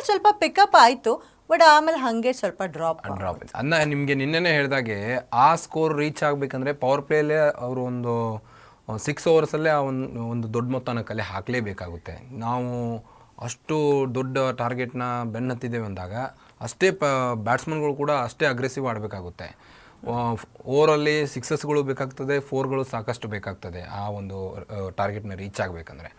ಆಮೇಲೆ ಸ್ವಲ್ಪ ಪಿಕಪ್ ಆಯಿತು ಬಟ್ ಆಮೇಲೆ ಹಂಗೆ ಸ್ವಲ್ಪ ಡ್ರಾಪ್ ಡ್ರಾಪ್ ಅನ್ನ ನಿಮಗೆ ನಿನ್ನೆನೇ ಹೇಳಿದಾಗೆ ಆ ಸ್ಕೋರ್ ರೀಚ್ ಆಗಬೇಕಂದ್ರೆ ಪವರ್ ಪ್ಲೇಲೇ ಅವರು ಒಂದು ಸಿಕ್ಸ್ ಓವರ್ಸಲ್ಲೇ ಆ ಒಂದು ಒಂದು ದೊಡ್ಡ ಮೊತ್ತನ ಕಲೆ ಹಾಕಲೇಬೇಕಾಗುತ್ತೆ. ನಾವು ಅಷ್ಟು ದೊಡ್ಡ ಟಾರ್ಗೆಟ್ನ ಬೆನ್ನತ್ತಿದ್ದೇವೆ ಅಂದಾಗ ಅಷ್ಟೇ ಪ ಬ್ಯಾಟ್ಸ್ಮನ್ಗಳು ಕೂಡ ಅಷ್ಟೇ ಅಗ್ರೆಸಿವ್ ಆಡಬೇಕಾಗುತ್ತೆ. ಓವರಲ್ಲಿ ಸಿಕ್ಸಸ್ಗಳು ಬೇಕಾಗ್ತದೆ ಫೋರ್ಗಳು ಸಾಕಷ್ಟು ಬೇಕಾಗ್ತದೆ ಆ ಒಂದು ಟಾರ್ಗೆಟ್ನ ರೀಚ್ ಆಗಬೇಕಂದ್ರೆ.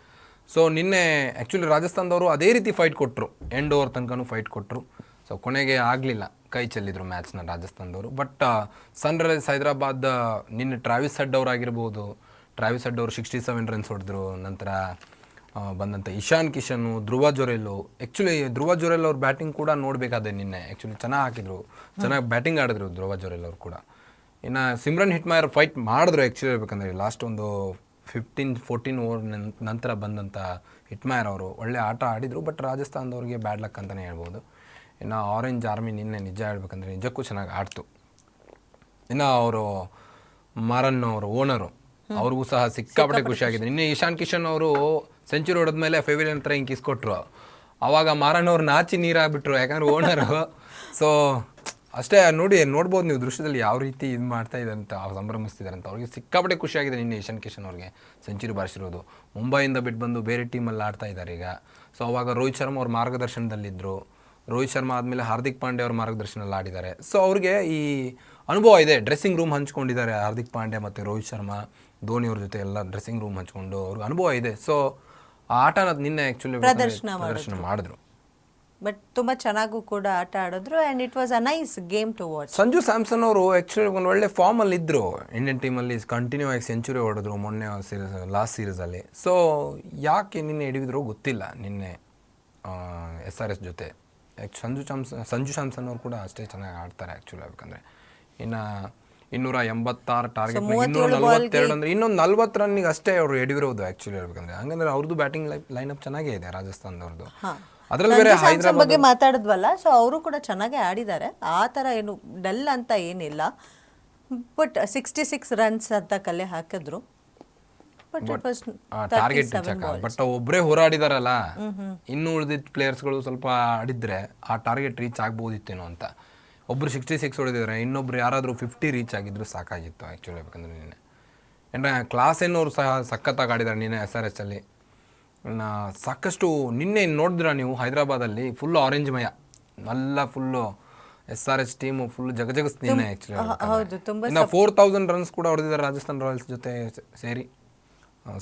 ಸೊ ನಿನ್ನೆ ಆ್ಯಕ್ಚುಲಿ ರಾಜಸ್ಥಾನದವರು ಅದೇ ರೀತಿ ಫೈಟ್ ಕೊಟ್ಟರು ಎಂಡ್ ಓವರ್ ತನಕನೂ ಫೈಟ್ ಕೊಟ್ಟರು ಸೊ ಕೊನೆಗೆ ಆಗಲಿಲ್ಲ. ಕೈ ಚೆಲ್ಲಿದ್ರು ಮ್ಯಾಚ್ನ ರಾಜಸ್ಥಾನದವರು. ಬಟ್ ಸನ್ ರೈಸ್ ಹೈದರಾಬಾದ್ ನಿನ್ನೆ ಟ್ರಾವಿಸ್ ಹಡ್ ಅವರಾಗಿರ್ಬೋದು. ಟ್ರಾವಿಸ್ ಹಡ್ ಅವರು ಸಿಕ್ಸ್ಟಿ ಸೆವೆನ್ ರನ್ಸ್ ಹೊಡೆದ್ರು. ನಂತರ ಬಂದಂಥ ಇಶಾನ್ ಕಿಶನು, ಧ್ರುವ ಜೊರೆಲ್ಲು. ಆ್ಯಕ್ಚುಲಿ ಧ್ರುವ ಜೊರೆಲ್ ಅವ್ರ ಬ್ಯಾಟಿಂಗ್ ಕೂಡ ನೋಡಬೇಕಾದ್ರೆ ನಿನ್ನೆ. ಆ್ಯಕ್ಚುಲಿ ಚೆನ್ನಾಗಿ ಹಾಕಿದ್ರು. ಚೆನ್ನಾಗಿ ಬ್ಯಾಟಿಂಗ್ ಆಡಿದ್ರು ಧ್ರುವ ಜೊರೆಲ್ ಅವರು ಕೂಡ. ಇನ್ನು ಸಿಮ್ರನ್ ಹಿಟ್ಮಾಯರ್ ಫೈಟ್ ಮಾಡಿದ್ರು ಆ್ಯಕ್ಚುಲಿ ಹೇಳ್ಬೇಕಂದ್ರೆ ಲಾಸ್ಟ್ ಒಂದು ಫಿಫ್ಟೀನ್ ಫೋರ್ಟೀನ್ ಓವರ್ ನಂತರ ಬಂದಂಥ ಹಿಟ್ಮಾಯರ್ ಅವರು ಒಳ್ಳೆ ಆಟ ಆಡಿದರು ಬಟ್ ರಾಜಸ್ಥಾನದವ್ರಿಗೆ ಬ್ಯಾಡ್ ಲಕ್ ಅಂತಲೇ ಹೇಳ್ಬೋದು. ಇನ್ನು ಆರೆಂಜ್ ಆರ್ಮಿ ನಿನ್ನೆ ನಿಜ ಹೇಳ್ಬೇಕಂದ್ರೆ ನಿಜಕ್ಕೂ ಚೆನ್ನಾಗಿ ಆಡ್ತು. ಇನ್ನು ಅವರು ಮಾರನ್ ಅವರು ಓನರು ಅವ್ರಿಗೂ ಸಹ ಸಿಕ್ಕಾಪಟ್ಟೆ ಖುಷಿಯಾಗಿದೆ ನಿನ್ನೆ ಇಶಾನ್ ಕಿಶನ್ ಅವರು ಸೆಂಚುರಿ ಹೊಡೆದ್ಮೇಲೆ ಫೆವಿಲಿಯನ್ ಹತ್ರ ಹಿಂಗೆ ಕಿಸ್ಕೊಟ್ರು ಅವಾಗ ಮಾರನ್ ಅವ್ರು ನಾಚಿ ನೀರಾಗ್ಬಿಟ್ರು ಯಾಕಂದ್ರೆ ಓನರು ಸೊ ಅಷ್ಟೇ ನೋಡಿ ನೋಡ್ಬೋದು ನೀವು ದೃಶ್ಯದಲ್ಲಿ ಯಾವ ರೀತಿ ಇದು ಮಾಡ್ತಾ ಇದೆ ಅಂತ ಅವ್ರು ಸಂಭ್ರಮಿಸ್ತಿದ್ದಾರೆ ಅಂತ. ಅವ್ರಿಗೆ ಸಿಕ್ಕಾಪಟ್ಟೆ ಖುಷಿಯಾಗಿದೆ ನಿನ್ನೆ ಇಶಾನ್ ಕಿಶನ್ ಅವ್ರಿಗೆ ಸೆಂಚುರಿ ಬಾರಿಸಿರೋದು. ಮುಂಬೈಯಿಂದ ಬಿಟ್ಟು ಬಂದು ಬೇರೆ ಟೀಮಲ್ಲಿ ಆಡ್ತಾ ಇದ್ದಾರೆ ಈಗ. ಸೊ ಅವಾಗ ರೋಹಿತ್ ಶರ್ಮಾ ಅವ್ರ ಮಾರ್ಗದರ್ಶನದಲ್ಲಿದ್ದರು ರೋಹಿತ್ ಶರ್ಮಾ ಆದಮೇಲೆ ಹಾರ್ದಿಕ್ ಪಾಂಡ್ಯ ಅವ್ರ ಮಾರ್ಗದರ್ಶನದಲ್ಲಿ ಆಡಿದ್ದಾರೆ. ಸೊ ಅವ್ರಿಗೆ ಈ ಅನುಭವ ಇದೆ. ಡ್ರೆಸ್ಸಿಂಗ್ ರೂಮ್ ಹಂಚ್ಕೊಂಡಿದ್ದಾರೆ ಹಾರ್ದಿಕ್ ಪಾಂಡ್ಯ ಮತ್ತು ರೋಹಿತ್ ಶರ್ಮಾ ಧೋನಿ ಅವ್ರ ಜೊತೆ ಎಲ್ಲ ಡ್ರೆಸ್ಸಿಂಗ್ ರೂಮ್ ಹಂಚ್ಕೊಂಡು ಅವ್ರಿಗೆ ಅನುಭವ ಇದೆ. ಸೊ ಆ ಆಟನ ನಿನ್ನೆ ಆ್ಯಕ್ಚುಲಿ ಪ್ರದರ್ಶನ ಮಾಡಿದ್ರು. ಬಟ್ ತುಂಬಾ ಚೆನ್ನಾಗೂ ಕೂಡ ಆಟ ಆಡಿದ್ರು and it was a nice game to watch Sanju Samson ಅವರು ಆ್ಯಕ್ಚುಲಿ ಒಂದು ಒಳ್ಳೆ ಫಾರ್ಮಲ್ಲಿ ಇದ್ದರು ಇಂಡಿಯನ್ ಟೀಮಲ್ಲಿ ಕಂಟಿನ್ಯೂ ಆಗಿ ಸೆಂಚುರಿ ಹೊಡೆದ್ರು ಮೊನ್ನೆ ಸೀರೀಸ್ ಲಾಸ್ಟ್ ಸೀರೀಸಲ್ಲಿ ಸೊ ಯಾಕೆ ನಿನ್ನೆ ಹಿಡಿದ್ರು ಗೊತ್ತಿಲ್ಲ ನಿನ್ನೆ ಎಸ್ ಆರ್ ಎಸ್ ಜೊತೆ. ಸಂಜು ಚಾಮ್ಸ್ ಸಂಜು ಸ್ಯಾಮ್ಸನ್ ಅವರು ಕೂಡ ಅಷ್ಟೇ ಚೆನ್ನಾಗಿ ಆಡ್ತಾರೆ ಆ್ಯಕ್ಚುಲಿ ಯಾಕಂದರೆ. ಇನ್ನು ಇನ್ನೂರ ಎಂಬತ್ತಾರು ಟಾರ್ಗೆಟ್ ಇನ್ನೂರ ನಲ್ವತ್ತೆರಡು ಅಂದರೆ ಇನ್ನೊಂದು ನಲ್ವತ್ತು ರನ್ನಿಗೆ ಅಷ್ಟೇ ಅವರು ಎಡಿವಿರೋದು ಆ್ಯಕ್ಚುಲಿ ಹೇಳ್ಬೇಕಂದ್ರೆ. ಹಂಗಂದ್ರೆ ಅವ್ರದ್ದು ಬ್ಯಾಟಿಂಗ್ ಲೈನ್ ಲೈನಪ್ ಚೆನ್ನಾಗೇ ಇದೆ ರಾಜಸ್ಥಾನದವ್ರದ್ದು ಅದರಲ್ಲಿ ಬೇರೆ ಹೈದರಾಬಾದ್ ಬಗ್ಗೆ ಮಾತಾಡಿದ್ವಲ್ಲ ಸೊ ಅವರು ಕೂಡ ಚೆನ್ನಾಗಿ ಆಡಿದ್ದಾರೆ. ಆ ತರ ಏನು ಡಲ್ ಅಂತ ಏನಿಲ್ಲ. ಬಟ್ ಸಿಕ್ಸ್ಟಿ ಸಿಕ್ಸ್ ರನ್ಸ್ ಅಂತ ಕಲೆ ಹಾಕಿದ್ರು. But it was target but ಒಬ್ಬರೇ ಹೋರಾಡಿದಾರಲ್ಲ ಇನ್ನು ಉಳಿದಿದ್ದ ಪ್ಲೇಯರ್ಸ್ಗಳು ಸ್ವಲ್ಪ ಆಡಿದ್ರೆ ಆ ಟಾರ್ಗೆಟ್ ರೀಚ್ ಆಗ್ಬೋದಿತ್ತೇನೋ ಅಂತ. ಒಬ್ರು ಸಿಕ್ಸ್ಟಿ ಸಿಕ್ಸ್ ಹೊಡೆದಿದ್ರೆ ಇನ್ನೊಬ್ರು ಯಾರಾದರೂ ಫಿಫ್ಟಿ ರೀಚ್ ಆಗಿದ್ರು ಸಾಕಾಗಿತ್ತು ಆ್ಯಕ್ಚುಲಿ ಹೇಳ್ಬೇಕಂದ್ರೆ ನೀನೆ ಅಂದರೆ ಕ್ಲಾಸ್ ಏನೋರು ಸಹ ಸಖತ್ತಾಗಿ ಆಡಿದ್ದಾರೆ ನೀನೆ ಎಸ್ ಆರ್ ಎಸ್ ಅಲ್ಲಿ. ಸಾಕಷ್ಟು ನಿನ್ನೆ ನೋಡಿದ್ರ ನೀವು ಹೈದರಾಬಾದಲ್ಲಿ? ಫುಲ್ ಆರೆಂಜ್ ಮಯ. ಎಲ್ಲ full S R H team full ಜಗಜಗಸ್ ನಿನ್ನೆ ಆ್ಯಕ್ಚುಲಿ ಹೌದು ತುಂಬಾ ಇನ್ನು ಫೋರ್ ತೌಸಂಡ್ ರನ್ಸ್ ಕೂಡ ಹೊಡೆದಿದ್ದಾರೆ ರಾಜಸ್ಥಾನ್ ರಾಯಲ್ಸ್ ಜೊತೆ ಸೇರಿ.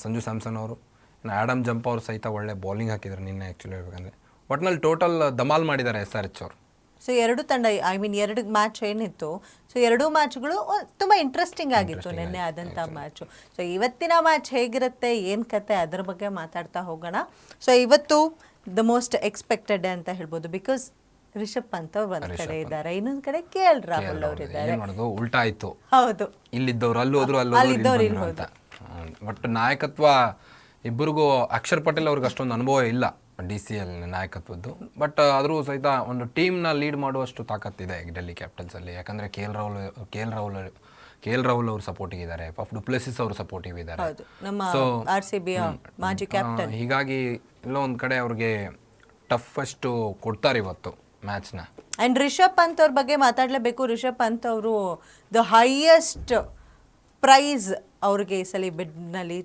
ಸಂಜು ಸ್ಯಾಮ್ಸನ್ ಅವರು. ಇನ್ನು ಆಡಮ್ ಜಂಪ್ ಅವರು ಸಹಿತ ಒಳ್ಳೆ ಬೌಲಿಂಗ್ ಹಾಕಿದ್ದಾರೆ ನಿನ್ನೆ ಆ್ಯಕ್ಚುಲಿ ಹೇಳ್ಬೇಕಂದ್ರೆ. ಒಟ್ನಲ್ಲಿ ಟೋಟಲ್ ಧಮಾಲ್ ಮಾಡಿದ್ದಾರೆ ಎಸ್ ಆರ್ ಎಚ್ ಅವರು. ಸೊ ಎರಡು ತಂಡ ಐ ಮೀನ್ ಎರಡು ಮ್ಯಾಚ್ ಏನಿತ್ತು. ಸೊ ಎರಡೂ ಮ್ಯಾಚ್ಗಳು ತುಂಬ ಇಂಟ್ರೆಸ್ಟಿಂಗ್ ಆಗಿತ್ತು ನಿನ್ನೆ ಆದಂಥ ಮ್ಯಾಚು ಸೊ ಇವತ್ತಿನ ಮ್ಯಾಚ್ ಹೇಗಿರುತ್ತೆ ಏನು ಕತೆ ಅದ್ರ ಬಗ್ಗೆ ಮಾತಾಡ್ತಾ ಹೋಗೋಣ. ಸೊ ಇವತ್ತು ದ ಮೋಸ್ಟ್ ಎಕ್ಸ್ಪೆಕ್ಟೆಡ್ ಅಂತ ಹೇಳ್ಬೋದು. ಬಿಕಾಸ್ ರಿಷಬ್ ಪಂತ್ ಅವ್ರು ಒಂದ್ ಕಡೆ ಇದ್ದಾರೆ. ಇನ್ನೊಂದ್ ಕಡೆ ಕೆ ಎಲ್ ರಾಹುಲ್. ಅವರು ಇದ್ದಾರೆ ಉಲ್ಟಾ ಆಯ್ತು. ಹೌದು. ಇಲ್ಲಿದ್ದವ್ರು ಅಲ್ಲಿ ಹೋದ್ರು ಅಲ್ಲಿ ಹೋದ್ರು, ಇಲ್ಲಿ ಬಟ್ ನಾಯಕತ್ವ ಇಬ್ಬರಿಗೂ ಅಕ್ಷರ್ ಪಟೇಲ್ ಅವ್ರಿಗೆ ಅಷ್ಟೊಂದು ಅನುಭವ ಇಲ್ಲ. ಡಿ ಸಿ ಎಲ್ ನಾಯಕತ್ವದ್ದು. ಬಟ್ ಆದರೂ ಸಹಿತ ಒಂದು ಟೀಮ್ನ ಲೀಡ್ ಮಾಡುವಷ್ಟು ತಾಕತ್ತಿದೆ ಡೆಲ್ಲಿ ಕ್ಯಾಪಿಟಲ್ಸಲ್ಲಿ ಯಾಕಂದರೆ K L Rahul K L Rahul K L Rahul ಅವರು ಸಪೋರ್ಟಿಗೆ ಇದ್ದಾರೆ. ಪಫ್ ಡುಪ್ಲೆಸಿಸ್ ಅವರು ಸಪೋರ್ಟಿವ್ ಇದ್ದಾರೆ. ಸೊ ನಮ್ಮ ಆರ್ ಸಿ ಬಿ ಮಾಜಿ ಕ್ಯಾಪ್ಟನ್ ಹೀಗಾಗಿ ಎಲ್ಲೋ ಒಂದು ಕಡೆ ಅವ್ರಿಗೆ ಟಫೆಸ್ಟು ಕೊಡ್ತಾರೆ ಇವತ್ತು ಮ್ಯಾಚ್ನ ಆ್ಯಂಡ್ ರಿಷಬ್ ಪಂತ್ ಅವ್ರ ಬಗ್ಗೆ ಮಾತಾಡಲೇಬೇಕು. ರಿಷಬ್ ಪಂತ್ ಅವರು ದ ಹೈಯೆಸ್ಟ್ ಪ್ರೈಸ್ ಅವ್ರಿಗೆ ಈ ಸಲ ಬಿಡ್ನಲ್ಲಿ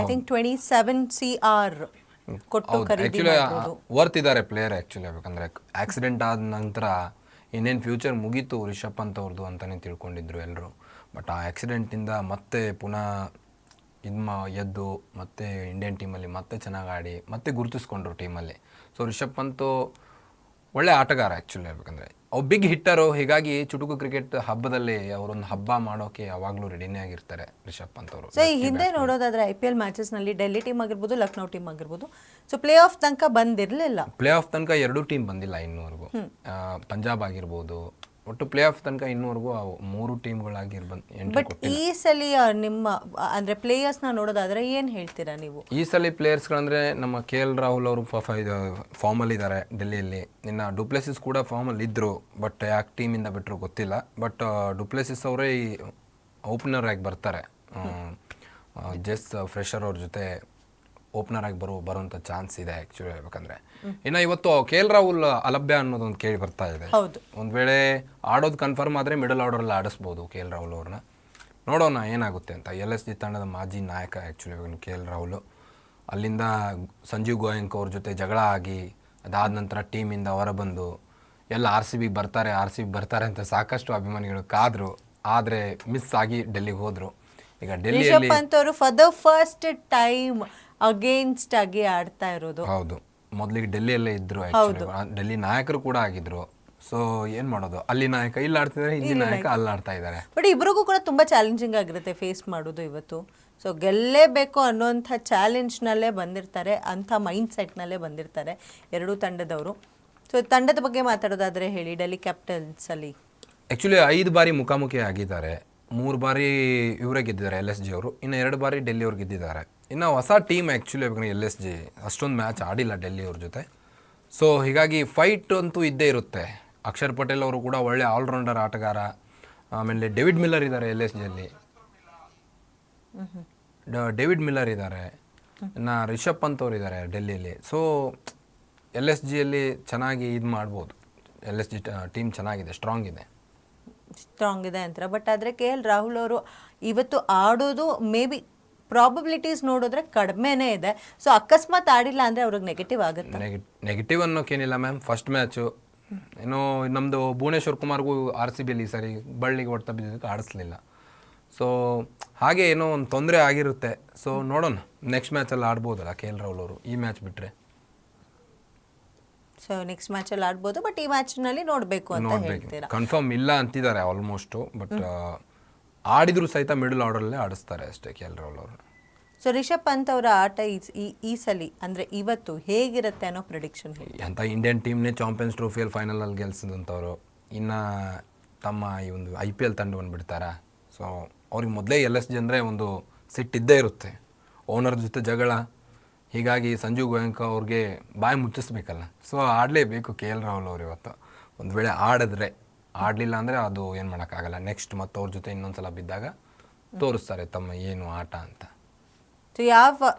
I think twenty seven C R ಕೊಟ್ಟು ಖರೀದಿ ಆ್ಯಕ್ಚುಲಿ ಮಾಡ್ಬೋದು. ವರ್ತ್ ಇದ್ದಾರೆ ಪ್ಲೇಯರ್ ಆ್ಯಕ್ಚುಲಿ ಹೇಳ್ಬೇಕಂದ್ರೆ ಆಕ್ಸಿಡೆಂಟ್ ಆದ ನಂತರ ಇನ್ನೇನು ಫ್ಯೂಚರ್ ಮುಗೀತು ರಿಷಬ್ ಪಂತ್ ಅವ್ರದ್ದು ಅಂತಾನೆ ತಿಳ್ಕೊಂಡಿದ್ರು ಎಲ್ಲರೂ ಬಟ್ ಆ ಆಕ್ಸಿಡೆಂಟಿಂದ ಮತ್ತೆ ಪುನಃ ಇದು ಮಾ ಎದ್ದು ಮತ್ತೆ ಇಂಡಿಯನ್ ಟೀಮಲ್ಲಿ ಮತ್ತೆ ಚೆನ್ನಾಗಿ ಆಡಿ ಮತ್ತೆ ಗುರುತಿಸ್ಕೊಂಡ್ರು ಟೀಮಲ್ಲಿ ಸೊ ರಿಷಬ್ ಪಂತು ಒಳ್ಳೆ ಆಟಗಾರ ಆ್ಯಕ್ಚುಲಿ ಹೇಳ್ಬೇಕಂದ್ರೆ. ಅವ್ರು ಬಿಗ್ ಹಿಟ್ಟರು ಹೀಗಾಗಿ ಚುಟುಕು ಕ್ರಿಕೆಟ್ ಹಬ್ಬದಲ್ಲಿ ಅವರೊಂದು ಹಬ್ಬ ಮಾಡೋಕೆ ಯಾವಾಗಲೂ ರೆಡಿನೇ ಆಗಿರ್ತಾರೆ ರಿಷಬ್ ಪಂತ್ ಅವರು. ಸೊ ಈ ಹಿಂದೆ ನೋಡೋದಾದ್ರೆ ಐ ಪಿ ಎಲ್ ಮ್ಯಾಚಸ್ನಲ್ಲಿ ಡೆಲ್ಲಿ ಟೀಮ್ ಆಗಿರ್ಬೋದು ಲಕ್ನೋ ಟೀಮ್ ಆಗಿರ್ಬೋದು. ಸೊ ಪ್ಲೇ ಆಫ್ ತನಕ ಬಂದಿರಲಿಲ್ಲ. ಪ್ಲೇ ಆಫ್ ತನಕ ಎರಡೂ ಟೀಮ್ ಬಂದಿಲ್ಲ ಇನ್ನೂವರೆಗೂ. ಪಂಜಾಬ್ ಆಗಿರ್ಬೋದು ಒಟ್ಟು ಪ್ಲೇ ಆಫ್ ತನಕ ಇನ್ನೂವರೆಗೂ ಮೂರು ಟೀಮ್ಗಳಾಗಿರ್ಬಂದು ಬಟ್ ಈ ಸಲ ನಿಮ್ಮ ಅಂದ್ರೆ ಪ್ಲೇಯರ್ಸ್ನ ನೋಡೋದಾದ್ರೆ ಏನು ಹೇಳ್ತೀರಾ ನೀವು? ಈ ಸಲ ಪ್ಲೇಯರ್ಸ್ಗಳಂದ್ರೆ ನಮ್ಮ ಕೆ ಎಲ್ ರಾಹುಲ್ ಅವರು ಫಾರ್ಮಲ್ಲಿ ಇದ್ದಾರೆ ಡೆಲ್ಲಿಯಲ್ಲಿ ಇನ್ನು ಡುಪ್ಲೆಸಿಸ್ ಕೂಡ ಫಾರ್ಮಲ್ಲಿ ಇದ್ದರು ಬಟ್ ಯಾಕೆ ಟೀಮಿಂದ ಬಿಟ್ಟರು ಗೊತ್ತಿಲ್ಲ. ಬಟ್ ಡುಪ್ಲೆಸಿಸ್ ಅವರೇ ಓಪನರ್ ಆಗಿ ಬರ್ತಾರೆ. ಜಸ್ಟ್ ಫ್ರೆಶರ್ ಅವ್ರ ಜೊತೆ ಓಪನರ್ ಆಗಿ ಬರೋ ಬರುವಂತ ಚಾನ್ಸ್ ಇದೆ ಆ್ಯಕ್ಚುಲಿ ಹೇಳ್ಬೇಕಂದ್ರೆ. ಇನ್ನು ಇವತ್ತು ಕೆ ಎಲ್ ರಾಹುಲ್ ಅಲಭ್ಯ ಅನ್ನೋದೊಂದು ಕೇಳಿ ಬರ್ತಾ ಇದೆ. ಒಂದು ವೇಳೆ ಆಡೋದು ಕನ್ಫರ್ಮ್ ಆದರೆ ಮಿಡಲ್ ಆರ್ಡರಲ್ಲಿ ಆಡಿಸ್ಬೋದು ಕೆ ಎಲ್ ರಾಹುಲ್ ಅವ್ರನ್ನ ನೋಡೋಣ ಏನಾಗುತ್ತೆ ಅಂತ. ಎಲ್ ಎಸ್ ಜಿ ತಂಡದ ಮಾಜಿ ನಾಯಕ ಆ್ಯಕ್ಚುಲಿ ಕೆ ಎಲ್ ರಾಹುಲ್. ಅಲ್ಲಿಂದ ಸಂಜೀವ್ ಗೋಯಂಕ್ ಅವ್ರ ಜೊತೆ ಜಗಳ ಆಗಿ ಅದಾದ ನಂತರ ಟೀಮಿಂದ ಹೊರಬಂದು ಎಲ್ಲ ಆರ್ ಸಿ ಬಿ ಬರ್ತಾರೆ ಆರ್ ಸಿ ಬಿ ಬರ್ತಾರೆ ಅಂತ ಸಾಕಷ್ಟು ಅಭಿಮಾನಿಗಳು ಕಾದ್ರು. ಆದರೆ ಮಿಸ್ ಆಗಿ ಡೆಲ್ಲಿಗೆ ಹೋದರು. ಈಗ Delhi for the first time against ಆಗಿ ಆಡ್ತಾ ಇರೋದು. ಹೌದು. ಮೊದಲಿಗೆ ಡೆಲ್ಲಿಯಲ್ಲೇ ಇದ್ರು ಡೆಲ್ಲಿ ನಾಯಕರು ಕೂಡ ಆಗಿದ್ರು. ಸೊ ಏನ್ ಮಾಡೋದು? ಅಲ್ಲಿ ನಾಯಕ ಇಲ್ಲಿ ಆಡ್ತಿದ್ದಾರೆ ಇಲ್ಲಿ ನಾಯಕ ಅಲ್ಲಿ ಆಡ್ತಾ ಇದ್ದಾರೆ ಬಟ್ ಇಬ್ರಿಗೂ ಕೂಡ ತುಂಬಾ ಚಾಲೆಂಜಿಂಗ್ ಆಗಿರುತ್ತೆ ಫೇಸ್ ಮಾಡೋದು ಇವತ್ತು. ಸೊ ಗೆಲ್ಲೇಬೇಕು ಅನ್ನೋಂಥ ಚಾಲೆಂಜ್ನಲ್ಲೇ ಬಂದಿರ್ತಾರೆ ಅಂಥ ಮೈಂಡ್ ಸೆಟ್ನಲ್ಲೇ ಬಂದಿರ್ತಾರೆ ಎರಡೂ ತಂಡದವರು. ಸೊ ತಂಡದ ಬಗ್ಗೆ ಮಾತಾಡೋದಾದ್ರೆ ಹೇಳಿ ಡೆಲ್ಲಿ ಕ್ಯಾಪಿಟಲ್ಸ್ ಅಲ್ಲಿ. ಆ್ಯಕ್ಚುಲಿ ಐದು ಬಾರಿ ಮುಖಾಮುಖಿ ಆಗಿದ್ದಾರೆ ಮೂರು ಬಾರಿ ಇವರೇ ಗೆದ್ದಿದ್ದಾರೆ ಎಲ್ ಎಸ್ ಜಿ ಅವರು. ಇನ್ನು ಎರಡು ಬಾರಿ ಡೆಲ್ಲಿ ಅವ್ರು ಗೆದ್ದಿದ್ದಾರೆ. ಇನ್ನು ಹೊಸ team actually L S G ಅಷ್ಟೊಂದು ಮ್ಯಾಚ್ ಆಡಿಲ್ಲ ಡೆಲ್ಲಿ ಅವ್ರ ಜೊತೆ. ಸೊ ಹೀಗಾಗಿ ಫೈಟ್ ಅಂತೂ ಇದ್ದೇ ಇರುತ್ತೆ. ಅಕ್ಷರ್ ಪಟೇಲ್ ಅವರು ಕೂಡ ಒಳ್ಳೆ ಆಲ್ರೌಂಡರ್ ಆಟಗಾರ. ಆಮೇಲೆ ಡೇವಿಡ್ ಮಿಲ್ಲರ್ ಇದ್ದಾರೆ ಎಲ್ ಎಸ್ ಜಿಯಲ್ಲಿ ಡೇವಿಡ್ ಮಿಲ್ಲರ್ ಇದ್ದಾರೆ ಇನ್ನು ರಿಷಬ್ ಪಂತ್ ಅವರು ಇದ್ದಾರೆ ಡೆಲ್ಲಿಯಲ್ಲಿ ಸೊ ಎಲ್ ಎಸ್ ಜಿಯಲ್ಲಿ ಚೆನ್ನಾಗಿ ಇದು ಮಾಡ್ಬೋದು. ಎಲ್ ಎಸ್ ಜಿ ಟೀಮ್ ಚೆನ್ನಾಗಿದೆ ಸ್ಟ್ರಾಂಗ್ ಇದೆ. ಸ್ಟ್ರಾಂಗ್ ಇದೆ ಅಂತಾರೆ. ಬಟ್ ಆದರೆ ಕೆ ಎಲ್ ರಾಹುಲ್ ಅವರು ಇವತ್ತು ಆಡೋದು ಮೇ ಬಿ ಪ್ರಾಬಬಿಲಿಟೀಸ್ ನೋಡಿದ್ರೆ ಕಡಿಮೆನೇ ಇದೆ. ಸೊ ಅಕಸ್ಮಾತ್ ಆಡಿಲ್ಲ ಅಂದರೆ ಅವ್ರಿಗೆ ನೆಗೆಟಿವ್ ಆಗುತ್ತೆ? ನೆಗೆ ನೆಗೆಟಿವ್ ಅನ್ನೋಕ್ಕೇನಿಲ್ಲ ಮ್ಯಾಮ್ ಫಸ್ಟ್ ಮ್ಯಾಚು ಏನೋ ನಮ್ಮದು ಭುವನೇಶ್ವರ್ ಕುಮಾರ್ಗೂ ಆರ್ ಸಿ ಬಿಲಿ ಸರಿ ಬಳ್ಳಿಗೆ ಹೊಡ್ತಾ ಬಿದ್ದಿದ್ದಕ್ಕೆ ಆಡಿಸ್ಲಿಲ್ಲ. ಸೊ ಹಾಗೆ ಏನೋ ಒಂದು ತೊಂದರೆ ಆಗಿರುತ್ತೆ. ಸೊ ನೋಡೋಣ. ನೆಕ್ಸ್ಟ್ ಮ್ಯಾಚಲ್ಲಿ ಆಡ್ಬೋದಲ್ಲ ಕೆ ಎಲ್ ರಾಹುಲ್ ಅವರು ಈ ಮ್ಯಾಚ್ ಬಿಟ್ಟರೆ ಸೊ ನೆಕ್ಸ್ಟ್ ಮ್ಯಾಚಲ್ಲಿ ಆಡ್ಬೋದು. ಬಟ್ ಈ ಮ್ಯಾಚ್ನಲ್ಲಿ ನೋಡಬೇಕು ಅಂತ ಹೇಳ್ತೀರಾ? ಕನ್ಫರ್ಮ್ ಇಲ್ಲ ಅಂತಿದ್ದಾರೆ ಆಲ್ಮೋಸ್ಟು ಬಟ್ ಆಡಿದ್ರು ಸಹಿತ ಮಿಡಲ್ ಆರ್ಡರಲ್ಲೇ ಆಡಿಸ್ತಾರೆ ಅಷ್ಟೇ ಕೆ ಎಲ್ ರಾಹುಲ್ ಅವರು ಸೊ ರಿಷಬ್ ಪಂತ್ ಅವರ ಆಟ ಈ- ಈ ಸಲಿ ಅಂದರೆ ಇವತ್ತು ಹೇಗಿರುತ್ತೆ ಅನ್ನೋ ಪ್ರಿಡಿಕ್ಷನ್ ಅಂತ ಇಂಡಿಯನ್ ಟೀಮ್ನೇ ಚಾಂಪಿಯನ್ಸ್ ಟ್ರೋಫಿಯಲ್ಲಿ ಫೈನಲಲ್ಲಿ ಗೆಲ್ಸಿದಂಥವ್ರು ಇನ್ನು ತಮ್ಮ ಈ ಒಂದು ಐ ಪಿ ಎಲ್ ತಂಡವನ್ನು ಬಿಡ್ತಾರಾ ಸೊ ಅವ್ರಿಗೆ ಮೊದಲೇ ಎಲ್ ಎಸ್ ಜಿ ಅಂದರೆ ಒಂದು ಸಿಟ್ಟಿದ್ದೇ ಇರುತ್ತೆ. ಓನರ್ ಜೊತೆ ಜಗಳ ಹೀಗಾಗಿ ಸಂಜೀವ್ ಗೋಯಂಕ ಅವ್ರಿಗೆ ಬಾಯಿ ಮುಚ್ಚಿಸ್ಬೇಕಲ್ಲ. ಸೊ ಆಡಲೇಬೇಕು ಕೆ ಎಲ್ ರಾಹುಲ್ ಅವರು ಇವತ್ತು. ಒಂದು ವೇಳೆ ಆಡಿದ್ರೆ ಆಡಲಿಲ್ಲ ಅಂದರೆ ಅದು ಏನು ಮಾಡೋಕ್ಕಾಗಲ್ಲ. ನೆಕ್ಸ್ಟ್ ಮತ್ತು ಅವ್ರ ಜೊತೆ ಇನ್ನೊಂದ್ಸಲ ಬಿದ್ದಾಗ ತೋರಿಸ್ತಾರೆ ತಮ್ಮ ಏನು ಆಟ ಅಂತ. ಸೊ ಯಾವ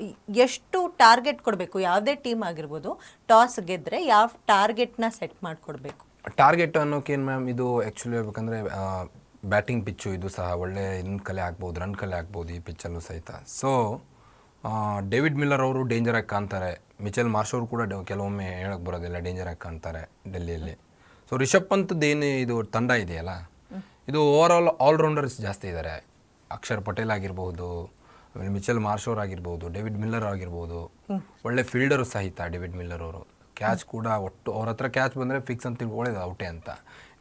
ಎಷ್ಟು ಟಾರ್ಗೆಟ್ ಕೊಡಬೇಕು? ಯಾವುದೇ ಟೀಮ್ ಆಗಿರ್ಬೋದು ಟಾಸ್ ಗೆದ್ದರೆ ಯಾವ ಟಾರ್ಗೆಟ್ನ ಸೆಟ್ ಮಾಡಿಕೊಡ್ಬೇಕು? ಟಾರ್ಗೆಟ್ ಅನ್ನೋಕೆ ಏನು ಮ್ಯಾಮ್ ಇದು ಆ್ಯಕ್ಚುಲಿ ಹೇಳ್ಬೇಕಂದ್ರೆ ಬ್ಯಾಟಿಂಗ್ ಪಿಚ್ಚು ಇದು ಸಹ ಒಳ್ಳೆ ಇನ್ ಕಲೆ ಆಗ್ಬೋದು ರನ್ ಕಲೆ ಆಗ್ಬೋದು ಈ ಪಿಚ್ಚಲ್ಲೂ ಸಹಿತ. ಸೊ ಡೇವಿಡ್ ಮಿಲ್ಲರ್ ಅವರು ಡೇಂಜರಾಗಿ ಕಾಣ್ತಾರೆ. ಮಿಚೆಲ್ ಮಾರ್ಷ್ ಅವರು ಕೂಡ ಕೆಲವೊಮ್ಮೆ ಹೇಳಕ್ಕೆ ಬರೋದಿಲ್ಲ ಡೇಂಜರಾಗಿ ಕಾಣ್ತಾರೆ ಡೆಲ್ಲಿಯಲ್ಲಿ ಸೊ ರಿಷಬ್ ಪಂತ್ದು ಏನು ಇದು ತಂಡ ಇದೆಯಲ್ಲ? ಇದು ಓವರ್ ಆಲ್ ಆಲ್ರೌಂಡರ್ಸ್ ಜಾಸ್ತಿ ಇದ್ದಾರೆ ಅಕ್ಷರ್ ಪಟೇಲ್ ಆಗಿರ್ಬೋದು ಆಮೇಲೆ ಮಿಚೆಲ್ ಮಾರ್ಶೋರ್ ಆಗಿರ್ಬೋದು, ಡೇವಿಡ್ ಮಿಲ್ಲರ್ ಆಗಿರ್ಬೋದು. ಒಳ್ಳೆ ಫೀಲ್ಡರು ಸಹಿತ ಡೇವಿಡ್ ಮಿಲ್ಲರ್ ಅವರು. ಕ್ಯಾಚ್ ಕೂಡ ಒಟ್ಟು, ಅವ್ರ ಹತ್ರ ಕ್ಯಾಚ್ ಬಂದರೆ ಫಿಕ್ಸ್ ಅಂತ ತಿಳ್ಕೊಳ್ಳೋದು ಔಟೇ ಅಂತ.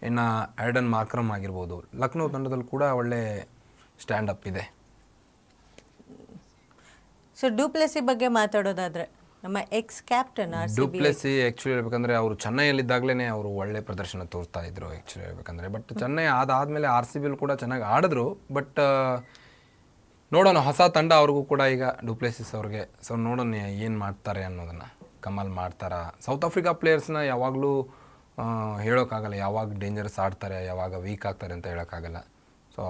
ಇನ್ನು ಆ್ಯಡನ್ ಮಾಕ್ರಮ್ ಆಗಿರ್ಬೋದು. ಲಕ್ನೋ ತಂಡದಲ್ಲಿ ಕೂಡ ಒಳ್ಳೆ ಸ್ಟ್ಯಾಂಡ್ ಅಪ್ ಇದೆ. ಸೊ ಡೂಪ್ಲೆಸಿ ಬಗ್ಗೆ ಮಾತಾಡೋದಾದ್ರೆ ನಮ್ಮ ex captain R du Plessis actually ಹೇಳ್ಬೇಕಂದ್ರೆ ಅವರು ಚೆನ್ನೈಯಲ್ಲಿದ್ದಾಗಲೇ ಅವರು ಒಳ್ಳೆ ಪ್ರದರ್ಶನ ತೋರಿಸ್ತಾ ಇದ್ರು ಆ್ಯಕ್ಚುಲಿ ಹೇಳ್ಬೇಕಂದ್ರೆ. ಬಟ್ ಚೆನ್ನೈ ಅದಾದಮೇಲೆ ಆರ್ ಸಿ ಬಿಲ್ ಕೂಡ ಚೆನ್ನಾಗಿ ಆಡಿದ್ರು. ಬಟ್ ನೋಡೋಣ, ಹೊಸ ತಂಡ ಅವ್ರಿಗೂ ಕೂಡ ಈಗ ಡುಪ್ಲೆಸಿಸ್ ಅವ್ರಿಗೆ. ಸೊ ನೋಡೋಣ ಏನು ಮಾಡ್ತಾರೆ ಅನ್ನೋದನ್ನು. ಕಮಲ್ ಮಾಡ್ತಾರಾ? ಸೌತ್ ಆಫ್ರಿಕಾ ಪ್ಲೇಯರ್ಸ್ನ ಯಾವಾಗಲೂ ಹೇಳೋಕ್ಕಾಗಲ್ಲ. ಯಾವಾಗ ಡೇಂಜರಸ್ ಆಡ್ತಾರೆ, ಯಾವಾಗ ವೀಕ್ ಆಗ್ತಾರೆ ಅಂತ ಹೇಳೋಕ್ಕಾಗಲ್ಲ. ಸೊ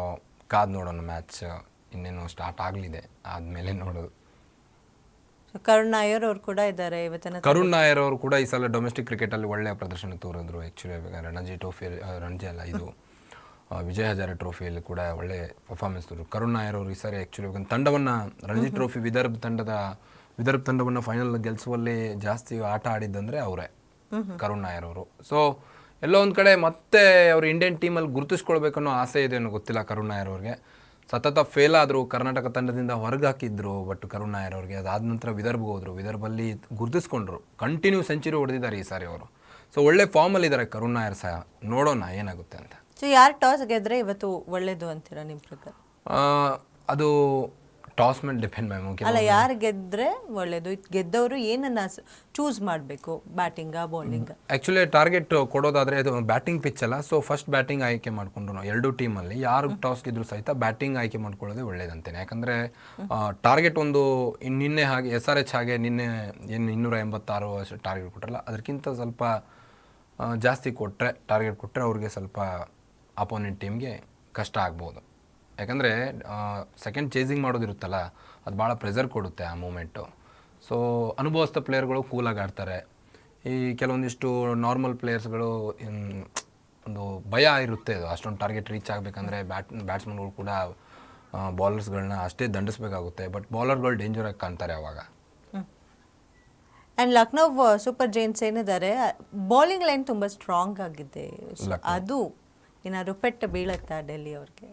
ಕಾದು ನೋಡೋಣ ಮ್ಯಾಚ್ ಇನ್ನೇನು ಸ್ಟಾರ್ಟ್ ಆಗಲಿದೆ. ಆದಮೇಲೆ ನೋಡೋದು. ಕರುಣ್ ನಾಯರ್ ಅವರು ಕೂಡ ಇದ್ದಾರೆ ಇವತ್ತಿನ ಕರುಣ್ ನಾಯರ್ ಅವರು ಕೂಡ ಈ ಸಲ ಡೊಮೆಸ್ಟಿಕ್ ಕ್ರಿಕೆಟಲ್ಲಿ ಒಳ್ಳೆಯ ಪ್ರದರ್ಶನ ತೋರಿದ್ರು. ಆ್ಯಕ್ಚುಲಿ ರಣಜಿ ಟ್ರೋಫಿ ರಣಜಿ ಅಲ್ಲ, ಇದು ವಿಜಯ್ ಹಜಾರೆ ಟ್ರೋಫಿಯಲ್ಲಿ ಕೂಡ ಒಳ್ಳೆ ಪರ್ಫಾರ್ಮೆನ್ಸ್ ತೋರಿದ್ರು. ಕರುಣ್ ನಾಯರ್ ಅವರು ಈ ಸಾರಿ ಆ್ಯಕ್ಚುಲಿ ತಂಡವನ್ನು, ರಣಜಿ ಟ್ರೋಫಿ ವಿದರ್ಭ ತಂಡದ, ವಿದರ್ಭ ತಂಡವನ್ನು ಫೈನಲ್ ಗೆಲ್ಲಿಸುವಲ್ಲಿ ಜಾಸ್ತಿ ಆಟ ಆಡಿದ್ದಂದ್ರೆ ಅವರೇ, ಕರುಣ್ ನಾಯರ್ ಅವರು. ಸೊ ಎಲ್ಲೋ ಒಂದು ಕಡೆ ಮತ್ತೆ ಅವರು ಇಂಡಿಯನ್ ಟೀಮಲ್ಲಿ ಗುರುತಿಸ್ಕೊಳ್ಬೇಕನ್ನೋ ಆಸೆ ಇದೆ ಅನ್ನೋ ಗೊತ್ತಿಲ್ಲ ಕರುಣ್ ನಾಯರ್ ಅವ್ರಿಗೆ. ಸತತ ಫೇಲ್ ಆದರು ಕರ್ನಾಟಕ ತಂಡದಿಂದ ಹೊರಗೆ ಹಾಕಿದ್ರು ಬಟ್ ಕರುಣ್ ನಾಯರ್ ಅವ್ರಿಗೆ ಅದಾದ ನಂತರ ವಿದರ್ಭಗೆ ಹೋದರು. ವಿದರ್ಭಲ್ಲಿ ಗುರುತಿಸ್ಕೊಂಡ್ರು. ಕಂಟಿನ್ಯೂ ಸೆಂಚುರಿ ಹೊಡೆದಿದ್ದಾರೆ ಈ ಸಾರಿ ಅವರು. ಸೊ ಒಳ್ಳೆ ಫಾರ್ಮಲ್ಲಿದ್ದಾರೆ ಕರುಣ್ ನಾಯರ್ ಸಹ. ನೋಡೋಣ ಏನಾಗುತ್ತೆ ಅಂತ. ಸೊ ಯಾರು ಟಾಸ್ ಗೆದ್ರೆ ಇವತ್ತು ಒಳ್ಳೇದು ಅಂತೀರಾ ನಿಮ್ಮ ಪ್ರಕಾರ? ಅದು ಟಾಸ್ ಮೇಲೆ ಡಿಪೆಂಡ್ ಮ್ಯಾಮ್ ಅಲ್ಲ ಯಾರು ಗೆದ್ರೆ ಒಳ್ಳೇದು? ಗೆದ್ದವರು ಏನನ್ನ ಚೂಸ್ ಮಾಡಬೇಕು ಬ್ಯಾಟಿಂಗ ಬೌಲಿಂಗ್ ಆ್ಯಕ್ಚುಲಿ ಟಾರ್ಗೆಟ್ ಕೊಡೋದಾದರೆ ಅದು ಬ್ಯಾಟಿಂಗ್ ಪಿಚ್ ಅಲ್ಲ. ಸೊ ಫಸ್ಟ್ ಬ್ಯಾಟಿಂಗ್ ಆಯ್ಕೆ ಮಾಡಿಕೊಂಡ್ರು ನಾವು ಎರಡೂ ಟೀಮಲ್ಲಿ ಯಾರು ಟಾಸ್ ಗೆದ್ರು ಸಹಿತ ಬ್ಯಾಟಿಂಗ್ ಆಯ್ಕೆ ಮಾಡ್ಕೊಳ್ಳೋದೇ ಒಳ್ಳೇದಂತೇನೆ. ಯಾಕಂದರೆ ಟಾರ್ಗೆಟ್ ಒಂದು ನಿನ್ನೆ ಹಾಗೆ ಎಸ್ ಆರ್ ಎಚ್ ಹಾಗೆ ನಿನ್ನೆ ಏನು ಇನ್ನೂರ ಎಂಬತ್ತಾರು ಟಾರ್ಗೆಟ್ ಕೊಟ್ಟರಲ್ಲ ಅದಕ್ಕಿಂತ ಸ್ವಲ್ಪ ಜಾಸ್ತಿ ಕೊಟ್ಟರೆ ಟಾರ್ಗೆಟ್ ಕೊಟ್ಟರೆ ಅವ್ರಿಗೆ ಸ್ವಲ್ಪ ಅಪೋನೆಂಟ್ ಟೀಮ್ಗೆ ಕಷ್ಟ ಆಗ್ಬೋದು. ಯಾಕಂದರೆ ಸೆಕೆಂಡ್ ಚೇಸಿಂಗ್ ಮಾಡೋದಿರುತ್ತಲ್ಲ ಅದು ಭಾಳ ಪ್ರೆಸರ್ ಕೊಡುತ್ತೆ ಆ ಮೂಮೆಂಟು ಸೊ ಅನುಭವಿಸಿದ ಪ್ಲೇಯರ್ಗಳು ಕೂಲಾಗಿ ಆಡ್ತಾರೆ. ಈ ಕೆಲವೊಂದಿಷ್ಟು ನಾರ್ಮಲ್ ಪ್ಲೇಯರ್ಸ್ಗಳು ಒಂದು ಭಯ ಇರುತ್ತೆ ಅದು. ಅಷ್ಟೊಂದು ಟಾರ್ಗೆಟ್ ರೀಚ್ ಆಗಬೇಕಂದ್ರೆ ಬ್ಯಾಟ್ ಬ್ಯಾಟ್ಸ್ಮನ್ಗಳು ಕೂಡ ಬಾಲರ್ಸ್ಗಳನ್ನ ಅಷ್ಟೇ ದಂಡಿಸ್ಬೇಕಾಗುತ್ತೆ. ಬಟ್ ಬಾಲರ್ಗಳು ಆಗಿ ಕಾಣ್ತಾರೆ ಅವಾಗ. ಆ್ಯಂಡ್ ಲಕ್ನೋ ಸೂಪರ್ ಜೈನ್ಸ್ ಏನಿದ್ದಾರೆ ಬೌಲಿಂಗ್ ಲೈನ್ ತುಂಬ ಸ್ಟ್ರಾಂಗ್ ಆಗಿದೆ. ಅದು ಏನಾದ್ರು ಪೆಟ್ಟ ಬೀಳತ್ತಾ ಡೆಲ್ಲಿ ಅವ್ರಿಗೆ?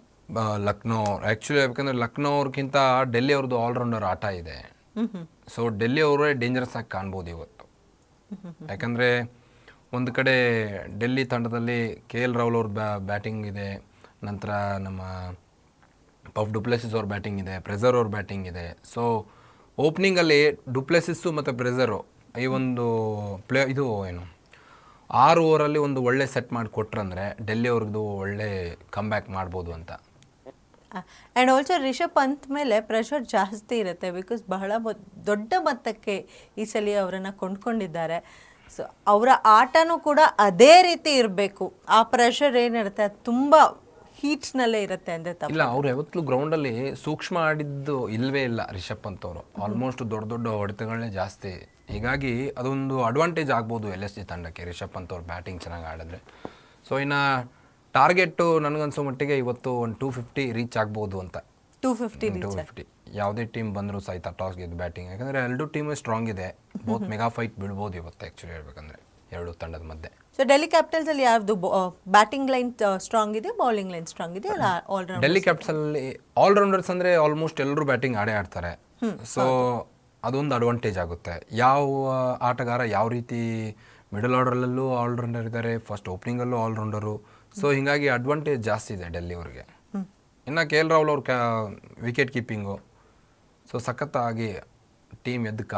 ಲಕ್ನೋ ಆ್ಯಕ್ಚುಲಿ ಯಾಕಂದರೆ ಲಕ್ನೋ ಅವ್ರಿಗಿಂತ ಡೆಲ್ಲಿ ಅವ್ರದ್ದು ಆಲ್ರೌಂಡರ್ ಆಟ ಇದೆ. ಸೊ ಡೆಲ್ಲಿ ಅವರೇ ಡೇಂಜರಸ್ ಆಗಿ ಕಾಣ್ಬೋದು ಇವತ್ತು. ಯಾಕಂದರೆ ಒಂದು ಕಡೆ ಡೆಲ್ಲಿ ತಂಡದಲ್ಲಿ ಕೆ ಎಲ್ ರಾಹುಲ್ ಅವ್ರ ಬ್ಯಾಟಿಂಗ್ ಇದೆ. ನಂತರ ನಮ್ಮ ಪಫ್ ಡುಪ್ಲೆಸಿಸ್ ಅವ್ರ ಬ್ಯಾಟಿಂಗ್ ಇದೆ ಪ್ರೆಸರ್ ಅವ್ರ ಬ್ಯಾಟಿಂಗ್ ಇದೆ. ಸೊ ಓಪ್ನಿಂಗಲ್ಲಿ ಡುಪ್ಲೆಸಿಸ್ಸು ಮತ್ತು ಪ್ರೆಸರು ಈ ಒಂದು ಪ್ಲೇ ಇದು ಏನು? ಆರು ಓವರಲ್ಲಿ ಒಂದು ಒಳ್ಳೆ ಸೆಟ್ ಮಾಡಿ ಕೊಟ್ರಂದ್ರೆ ಡೆಲ್ಲಿ ಅವ್ರದ್ದು ಒಳ್ಳೆ ಕಮ್ ಬ್ಯಾಕ್ ಮಾಡ್ಬೋದು ಅಂತ. ಆ್ಯಂಡ್ ಆಲ್ಸೋ ರಿಷಬ್ ಪಂತ್ ಮೇಲೆ ಪ್ರೆಷರ್ ಜಾಸ್ತಿ ಇರುತ್ತೆ ಬಿಕಾಸ್ ಬಹಳ ದೊಡ್ಡ ಮೊತ್ತಕ್ಕೆ ಈ ಸಲ ಅವರನ್ನು ಕೊಂಡ್ಕೊಂಡಿದ್ದಾರೆ. ಸೊ ಅವರ ಆಟನೂ ಕೂಡ ಅದೇ ರೀತಿ ಇರಬೇಕು. ಆ ಪ್ರೆಷರ್ ಏನಿರುತ್ತೆ ಅದು ತುಂಬ ಹೀಟ್ಸ್ನಲ್ಲೇ ಇರುತ್ತೆ ಅಂದರೆ ಇಲ್ಲ, ಅವ್ರು ಯಾವತ್ತೂ ಗ್ರೌಂಡಲ್ಲಿ ಸೂಕ್ಷ್ಮ ಆಡಿದ್ದು ಇಲ್ಲವೇ ಇಲ್ಲ ರಿಷಬ್ ಪಂತ್ ಅವರು. ಆಲ್ಮೋಸ್ಟ್ ದೊಡ್ಡ ದೊಡ್ಡ ಹೊಡೆತಗಳನ್ನೇ ಜಾಸ್ತಿ. ಹೀಗಾಗಿ ಅದೊಂದು ಅಡ್ವಾಂಟೇಜ್ ಆಗ್ಬೋದು ಎಲ್ ಎಸ್ ಜಿ ತಂಡಕ್ಕೆ ರಿಷಬ್ ಪಂತ್ ಅವ್ರು ಬ್ಯಾಟಿಂಗ್ ಚೆನ್ನಾಗಿ ಆಡಿದ್ರೆ. ಸೊ ಇನ್ನು ಟಾರ್ಗೆಟ್ಟು ನನಗನ್ಸೋ ಮಟ್ಟಿಗೆ ಇವತ್ತು ಒಂದು ಟೂ ಫಿಫ್ಟಿ ರೀಚ್ ಆಗ್ಬೋದು ಅಂತ. Two fifty two fifty. ಯಾವುದೇ ಟೀಮ್ ಬಂದರೂ ಸಹಿತ ಟಾಸ್ ಗೆದ್ದು ಬ್ಯಾಟಿಂಗ್. ಯಾಕಂದರೆ ಎರಡು ಟೀಮೇ ಸ್ಟ್ರಾಂಗ್ ಇದೆ. ಬಹುತ್ ಮೆಗಾ ಫೈಟ್ ಬಿಡ್ಬೋದು ಇವತ್ತು ಆ್ಯಕ್ಚುಲಿ ಹೇಳ್ಬೇಕಂದ್ರೆ. ಎರಡು ತಂಡದ ಮಧ್ಯೆ. ಸೊ ಡೆಲ್ಲಿ ಕ್ಯಾಪಿಟಲ್ಸ್ ಅಲ್ಲಿ ಯಾವ್ದು ಬ್ಯಾಟಿಂಗ್ ಲೈನ್ ಸ್ಟ್ರಾಂಗ್ ಇದೆ ಬೌಲಿಂಗ್ ಲೈನ್ ಸ್ಟ್ರಾಂಗ್ ಇದೆ ಡೆಲ್ಲಿ ಕ್ಯಾಪಿಟಲ್ ಅಲ್ಲಿ ಕ್ಯಾಪಿಟಲ್ಸಲ್ಲಿ ಆಲ್ರೌಂಡರ್ಸ್ ಅಂದರೆ ಆಲ್ಮೋಸ್ಟ್ ಎಲ್ಲರೂ ಬ್ಯಾಟಿಂಗ್ ಆಡೇ ಆಡ್ತಾರೆ. ಸೊ ಅದೊಂದು ಅಡ್ವಾಂಟೇಜ್ ಆಗುತ್ತೆ. ಯಾವ ಆಟಗಾರ ಯಾವ ರೀತಿ ಮಿಡಲ್ ಆರ್ಡರಲ್ಲೂ ಆಲ್ರೌಂಡರ್ ಇದ್ದಾರೆ ಫಸ್ಟ್ ಓಪನಿಂಗಲ್ಲೂ ಆಲ್ರೌಂಡರು ಸೊ ಹೀಗಾಗಿ ಅಡ್ವಾಂಟೇಜ್ ಜಾಸ್ತಿ ಇದೆ ಡೆಲ್ಲಿ ಅವ್ರಿಗೆ. ಇನ್ನು ಕೆ ಎಲ್ ರಾಹುಲ್ ಅವ್ರ ಕ್ಯಾ ವಿಕೆಟ್ ಕೀಪಿಂಗು ಸೊ ಸಖತ್ತಾಗಿ ಟೀಮ್ ಎದ್ದು ಕಾ